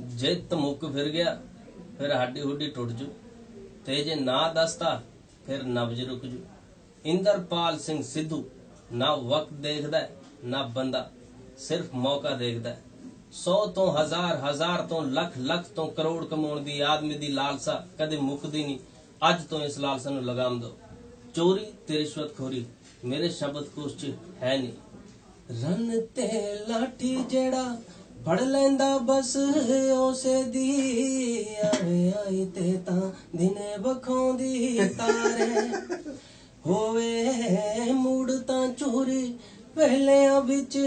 ਜੇ ਧਮੁੱਕ ਫਿਰ ਗਿਆ, ਫਿਰ ਹੱਡੀ ਹੁੱਡੀ ਟੁੱਟ ਜੂ। ਤੇ ਜੇ ਨਾ ਦੱਸਤਾ, ਫਿਰ ਨਬਜ ਰੁਕ ਜੂ। ਇੰਦਰਪਾਲ ਸਿੰਘ ਸਿੱਧੂ ਨਾ ਵਕਤ ਦੇਖਦਾ, ਨਾ ਬੰਦਾ, ਸਿਰਫ ਮੌਕਾ ਦੇਖਦਾ। 100 ਤੋਂ ਹਜ਼ਾਰ ਹਜ਼ਾਰ ਤੋਂ ਲੱਖ ਲੱਖ ਤੋਂ ਕਰੋੜ ਕਮਾਉਣ ਦੀ ਆਦਮੀ ਦੀ ਲਾਲਸਾ ਕਦੇ ਮੁੱਕਦੀ ਨਹੀਂ। ਅੱਜ ਤੋਂ ਇਸ ਲਾਲਸਾ ਨੂੰ ਲਗਾਮ ਦਿਓ। ਚੋਰੀ ਤੇ ਰਿਸ਼ਵਤਖੋਰੀ ਮੇਰੇ ਸ਼ਬਦ ਕੋਸ਼ ਚ ਹੈ ਨਹੀਂ। ਰਨ ਤੇ ਲਾਠੀ ਜਿਹੜਾ ਫੜ ਲੈਂਦਾ ਬਸ ਉਸੇ ਦੀ ਆਵੇ ਆਈ ਤੇ ਤਾਂ ਦਿਨੇ ਬਖਾਉਂਦੀ ਤਾਰੇ। ਹੋਵੇ ਮੂੜ ਤਾਂ ਚੋਰੀ, ਪਹਿਲਿਆਂ ਵਿੱਚ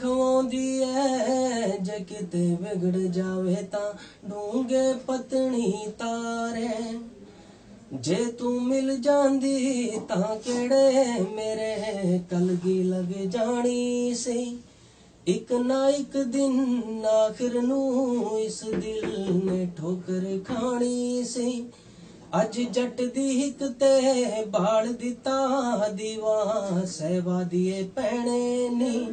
ਖਵਾਉਂਦੀ ਐ। ਜੇ ਕਿਤੇ ਵਿਗੜ ਜਾਵੇ ਤਾਂ ਡੂੰਗੇ ਪਤਣੀ ਤਾਰੇ। ਜੇ ਤੂੰ ਮਿਲ ਜਾਂਦੀ ਤਾਂ ਕਿਹੜੇ ਮੇਰੇ ਕਲਗੀ ਲੱਗ ਜਾਣੀ ਸੀ? ਇੱਕ ਨਾ ਇੱਕ ਦਿਨ ਆਖਰ ਨੂੰ ਇਸ ਦਿਲ ਨੇ ਠੋਕਰ ਖਾਣੀ ਸੀ। ਅੱਜ ਜੱਟ ਦੀ ਹਿੱਕ ਤੇ ਬਾਲ ਦਿੱਤਾ ਦੀਵਾ ਸਹਿਬਾ ਦੀਏ ਪੈਣੇ ਨੀ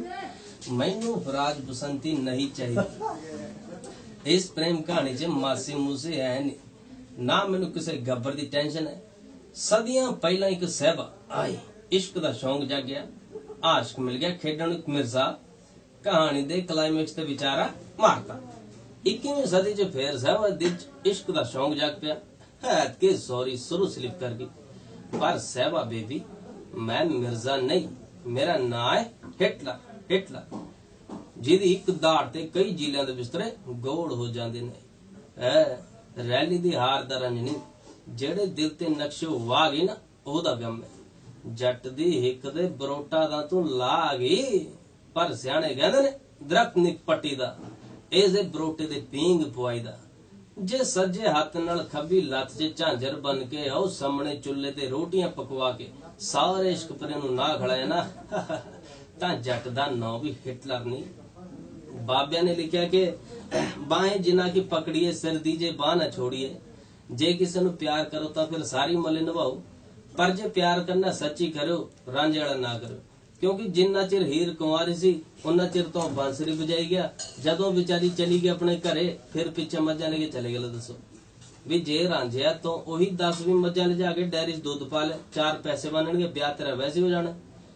ਮੈਨੂੰ ਫਰਾਜ ਬਸੰਤੀ ਨਹੀਂ ਚਾਹੀਦੀ। ਇਸ ਪ੍ਰੇਮ ਕਹਾਣੀ 'ਚ ਮਾਸੀ ਮੂਸੇ ਹੈ ਨਹੀਂ। ਨਾ ਮੈਨੂੰ ਕਿਸੇ ਗੱਬਰ ਦੀ ਟੈਨਸ਼ਨ ਹੈ। ਸਦੀਆਂ ਪਹਿਲਾਂ ਇੱਕ ਸਹਿਬਾ ਆਈ, ਇਸ਼ਕ ਦਾ ਸ਼ੌਂਕ ਜਾਗਿਆ, ਆਸ਼ਕ ਮਿਲ ਗਿਆ ਖੇਡਣ ਨੂੰ, ਮਿਰਜ਼ਾ ਕਹਾਣੀ ਦੇ ਕਲਾਈਮੈਕਸ ਤੇ ਵਿਚਾਰਾ ਮਾਰਤਾ। 21ਵੀਂ ਸਦੀ 'ਚ ਫੇਰ ਸਹਿਬਾ ਦਿਲ 'ਚ ਇਸ਼ਕ ਦਾ ਸ਼ੌਂਕ ਜਾਗ ਪਿਆ। ਹੈ ਕਿ ਸੌਰੀ ਸੁਰੂ ਸਲਿਪ ਕਰ ਗਈ। ਪਰ ਸਹਿਬਾ ਬੇਬੀ, ਮੈਂ ਮਿਰਜ਼ਾ ਨਹੀਂ, ਮੇਰਾ ਨਾਂ ਹੈ ਹਿਟਲਰ ਹਿਟਲਰ ਜਿਹਦੀ ਇੱਕ ਦਾੜ ਤੇ ਕਈ ਜ਼ਿਲ੍ਹਿਆਂ ਦੇ ਬਿਸਤਰੇ ਗੋਲ ਹੋ ਜਾਂਦੇ ਨੇ। ਹੈ ਰੈਲੀ ਦੀ ਹਾਰ ਦਾ ਰੰਜ ਨਹੀਂ। ਜਿਹੜੇ ਦਿਲ ਤੇ ਨਕਸ਼ ਵਾ ਗਈ ਨਾ, ਉਹਦਾ ਗਮ ਹੈ। ਜੱਟ ਦੀ ਹਿੱਕ ਦੇ ਬਰੋਟਾ ਦਾ ਤੂੰ ਲਾ ਗਈ। ਪਰ ਸਿਆਣੇ ਕਹਿੰਦੇ ਨੇ, ਦਰਖਤ ਨਿਕ ਪੱਟੀ ਦਾ ਇਸ ਦੇ ਬਰੋਟੇ ਦੇ ਪੀਂਗ ਪਵਾਈਦਾ ਜੇ ਸੱਜੇ ਹੱਥ ਨਾਲ ਖੱਬੀ ਲੱਤ 'ਚ ਝਾਂਜਰ ਬਨ ਕੇ ਆਓ ਸਾਹਮਣੇ ਚੁੱਲ੍ਹੇ ਤੇ ਰੋਟੀਆਂ ਪਕਵਾ ਕੇ, ਸਾਰੇ ਇਸ਼ਕ ਪਰੇ ਨੂੰ ਨਾ ਖੜਾਇਆ ਨਾ, ਤਾਂ ਜੱਟ ਦਾ ਨਾਂ ਵੀ ਹਿਟਲਰ ਨਹੀਂ। ਬਾਬਿਆਂ ਨੇ ਲਿਖਿਆ ਕਿ ਬਾहें ਜਿਨ੍ਹਾਂ ਕੀ ਪਕੜੀਏ, ਸਿਰ ਦੀਜੇ ਬਾਹ ਨਾ ਛੋੜੀਏ। ਜੇ ਕਿਸੇ ਨੂੰ ਪਿਆਰ ਕਰੋ ਤਾਂ ਫਿਰ ਸਾਰੀ ਮਲੇ ਨਿਭਾਓ। ਪਰ ਜੇ ਪਿਆਰ ਕਰਨਾ ਸੱਚੀ ਕਰੋ ਰਾਂਝੇ ਵਾਲਾ ਨਾ ਕਰੋ ਕਿਉਂਕਿ ਜਿੰਨਾ ਚਿਰ ਹੀਰ ਕੁੰਵਾਰੀ ਸੀ, ਉਹਨਾਂ ਚਿਰ ਤੋਂ ਬਾਂਸਰੀ ਵਜਾਈ ਗਿਆ। ਜਦੋਂ ਵਿਚਾਰੀ ਚਲੀ ਗਈ ਆਪਣੇ ਘਰੇ, ਫਿਰ ਪਿੱਛੇ ਮੱਝਾਂ ਲੈ ਕੇ ਚਲੇ ਗਏ। ਦੱਸੋ। ਵੀ ਜੇ ਰਾਂਝਿਆ, ਤੋਂ ਉਹੀ 10 ਵੀ ਮੱਝਾਂ ਲਿਜਾ ਕੇ ਡੈਰੀ 'ਚ ਦੁੱਧ ਪਾ ਲੈ, ਚਾਰ ਪੈਸੇ ਬਣਨਗੇ, ਵਿਆਹ ਤੇਰਾ ਵੈਸੇ ਹੋ ਜਾਣਾ।